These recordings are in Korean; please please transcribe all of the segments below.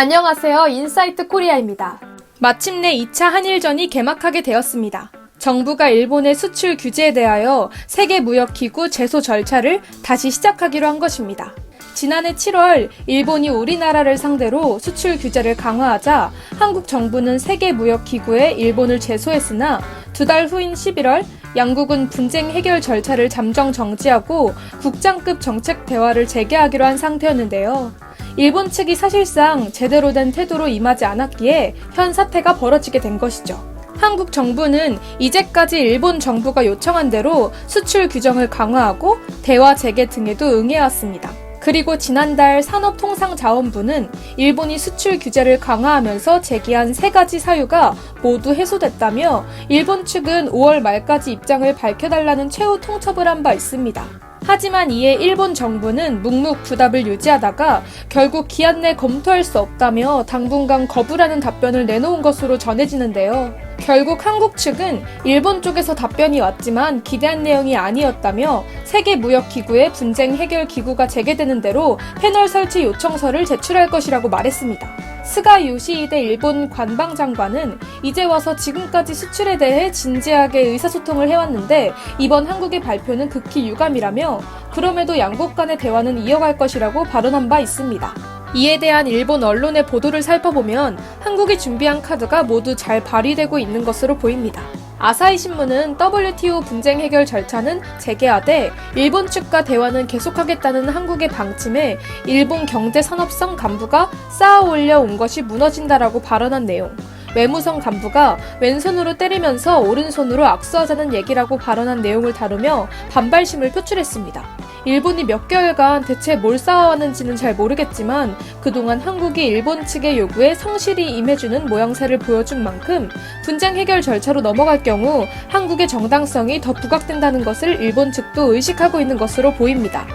안녕하세요. 인사이트 코리아입니다. 마침내 2차 한일전이 개막하게 되었습니다. 정부가 일본의 수출 규제에 대하여 세계무역기구 제소 절차를 다시 시작하기로 한 것입니다. 지난해 7월 일본이 우리나라를 상대로 수출 규제를 강화하자 한국 정부는 세계무역기구에 일본을 제소했으나 두 달 후인 11월 양국은 분쟁 해결 절차를 잠정 정지하고 국장급 정책 대화를 재개하기로 한 상태였는데요. 일본 측이 사실상 제대로 된 태도로 임하지 않았기에 현 사태가 벌어지게 된 것이죠. 한국 정부는 이제까지 일본 정부가 요청한 대로 수출 규정을 강화하고 대화 재개 등에도 응해왔습니다. 그리고 지난달 산업통상자원부는 일본이 수출 규제를 강화하면서 제기한 세 가지 사유가 모두 해소됐다며 일본 측은 5월 말까지 입장을 밝혀달라는 최후 통첩을 한 바 있습니다. 하지만 이에 일본 정부는 묵묵부답을 유지하다가 결국 기한 내 검토할 수 없다며 당분간 거부라는 답변을 내놓은 것으로 전해지는데요. 결국 한국 측은 일본 쪽에서 답변이 왔지만 기대한 내용이 아니었다며 세계무역기구의 분쟁 해결 기구가 재개되는 대로 패널 설치 요청서를 제출할 것이라고 말했습니다. 스가 요시히데 일본 관방장관은 이제 와서 지금까지 수출에 대해 진지하게 의사소통을 해왔는데 이번 한국의 발표는 극히 유감이라며 그럼에도 양국 간의 대화는 이어갈 것이라고 발언한 바 있습니다. 이에 대한 일본 언론의 보도를 살펴보면 한국이 준비한 카드가 모두 잘 발휘되고 있는 것으로 보입니다. 아사히 신문은 WTO 분쟁 해결 절차는 재개하되 일본 측과 대화는 계속하겠다는 한국의 방침에 일본 경제산업성 간부가 쌓아 올려 온 것이 무너진다라고 발언한 내용. 외무성 간부가 왼손으로 때리면서 오른손으로 악수하자는 얘기라고 발언한 내용을 다루며 반발심을 표출했습니다. 일본이 몇 개월간 대체 뭘 쌓아왔는지는 잘 모르겠지만 그동안 한국이 일본 측의 요구에 성실히 임해주는 모양새를 보여준 만큼 분쟁 해결 절차로 넘어갈 경우 한국의 정당성이 더 부각된다는 것을 일본 측도 의식하고 있는 것으로 보입니다.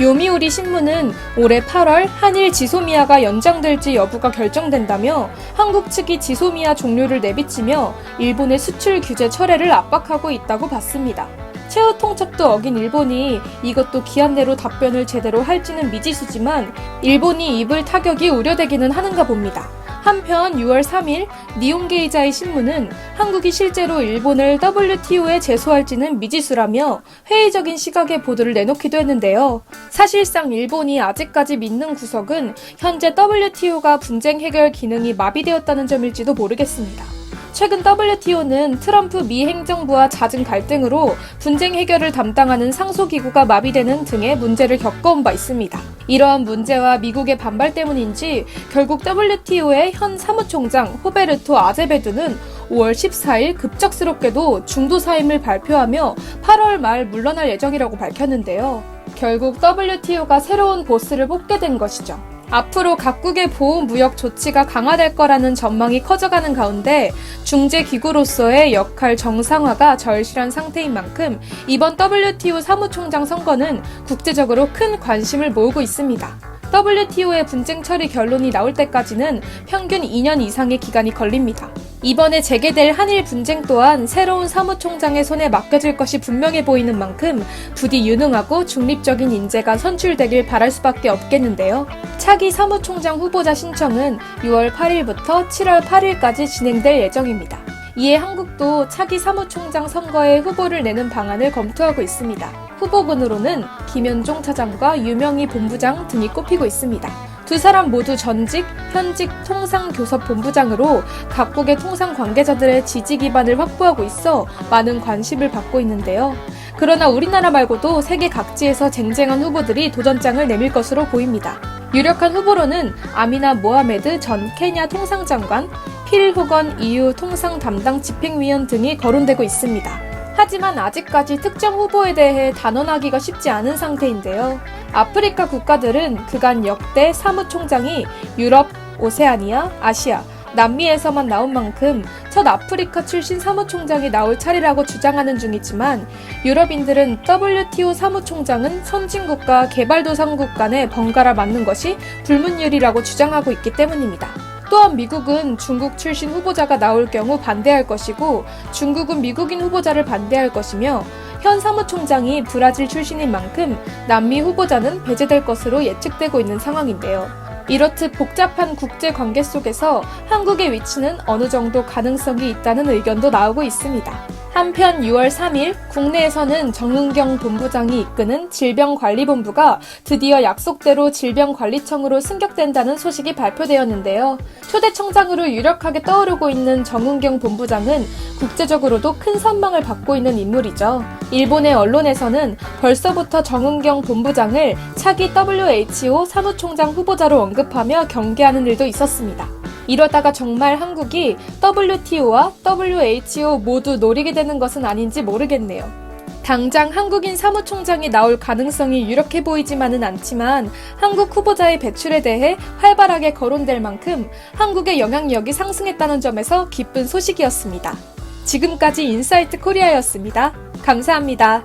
요미우리 신문은 올해 8월 한일 지소미아가 연장될지 여부가 결정된다며 한국 측이 지소미아 종료를 내비치며 일본의 수출 규제 철회를 압박하고 있다고 봤습니다. 최후 통첩도 어긴 일본이 이것도 기한 내로 답변을 제대로 할지는 미지수지만 일본이 입을 타격이 우려되기는 하는가 봅니다. 한편 6월 3일 니온게이자의 신문은 한국이 실제로 일본을 WTO에 제소할지는 미지수라며 회의적인 시각의 보도를 내놓기도 했는데요. 사실상 일본이 아직까지 믿는 구석은 현재 WTO가 분쟁 해결 기능이 마비되었다는 점일지도 모르겠습니다. 최근 WTO는 트럼프 미 행정부와 잦은 갈등으로 분쟁 해결을 담당하는 상소기구가 마비되는 등의 문제를 겪어온 바 있습니다. 이러한 문제와 미국의 반발 때문인지 결국 WTO의 현 사무총장 호베르토 아제베두는 5월 14일 급작스럽게도 중도사임을 발표하며 8월 말 물러날 예정이라고 밝혔는데요. 결국 WTO가 새로운 보스를 뽑게 된 것이죠. 앞으로 각국의 보호 무역 조치가 강화될 거라는 전망이 커져가는 가운데 중재 기구로서의 역할 정상화가 절실한 상태인 만큼 이번 WTO 사무총장 선거는 국제적으로 큰 관심을 모으고 있습니다. WTO의 분쟁 처리 결론이 나올 때까지는 평균 2년 이상의 기간이 걸립니다. 이번에 재개될 한일 분쟁 또한 새로운 사무총장의 손에 맡겨질 것이 분명해 보이는 만큼 부디 유능하고 중립적인 인재가 선출되길 바랄 수밖에 없겠는데요. 차기 사무총장 후보자 신청은 6월 8일부터 7월 8일까지 진행될 예정입니다. 이에 한국도 차기 사무총장 선거에 후보를 내는 방안을 검토하고 있습니다. 후보군으로는 김현종 차장과 유명희 본부장 등이 꼽히고 있습니다. 두 사람 모두 전직, 현직 통상교섭본부장으로 각국의 통상 관계자들의 지지 기반을 확보하고 있어 많은 관심을 받고 있는데요. 그러나 우리나라 말고도 세계 각지에서 쟁쟁한 후보들이 도전장을 내밀 것으로 보입니다. 유력한 후보로는 아미나 모하메드 전 케냐 통상장관, 필 호건 EU 통상 담당 집행위원 등이 거론되고 있습니다. 하지만 아직까지 특정 후보에 대해 단언하기가 쉽지 않은 상태인데요. 아프리카 국가들은 그간 역대 사무총장이 유럽, 오세아니아, 아시아, 남미에서만 나온 만큼 첫 아프리카 출신 사무총장이 나올 차례라고 주장하는 중이지만 유럽인들은 WTO 사무총장은 선진국과 개발도상국 간의 번갈아 맞는 것이 불문율이라고 주장하고 있기 때문입니다. 또한 미국은 중국 출신 후보자가 나올 경우 반대할 것이고 중국은 미국인 후보자를 반대할 것이며 현 사무총장이 브라질 출신인 만큼 남미 후보자는 배제될 것으로 예측되고 있는 상황인데요. 이렇듯 복잡한 국제 관계 속에서 한국의 위치는 어느 정도 가능성이 있다는 의견도 나오고 있습니다. 한편 6월 3일 국내에서는 정은경 본부장이 이끄는 질병관리본부가 드디어 약속대로 질병관리청으로 승격된다는 소식이 발표되었는데요. 초대청장으로 유력하게 떠오르고 있는 정은경 본부장은 국제적으로도 큰 선망을 받고 있는 인물이죠. 일본의 언론에서는 벌써부터 정은경 본부장을 차기 WHO 사무총장 후보자로 언급하며 경계하는 일도 있었습니다. 이러다가 정말 한국이 WTO와 WHO 모두 노리게 되는 것은 아닌지 모르겠네요. 당장 한국인 사무총장이 나올 가능성이 유력해 보이지만은 않지만 한국 후보자의 배출에 대해 활발하게 거론될 만큼 한국의 영향력이 상승했다는 점에서 기쁜 소식이었습니다. 지금까지 인사이트 코리아였습니다. 감사합니다.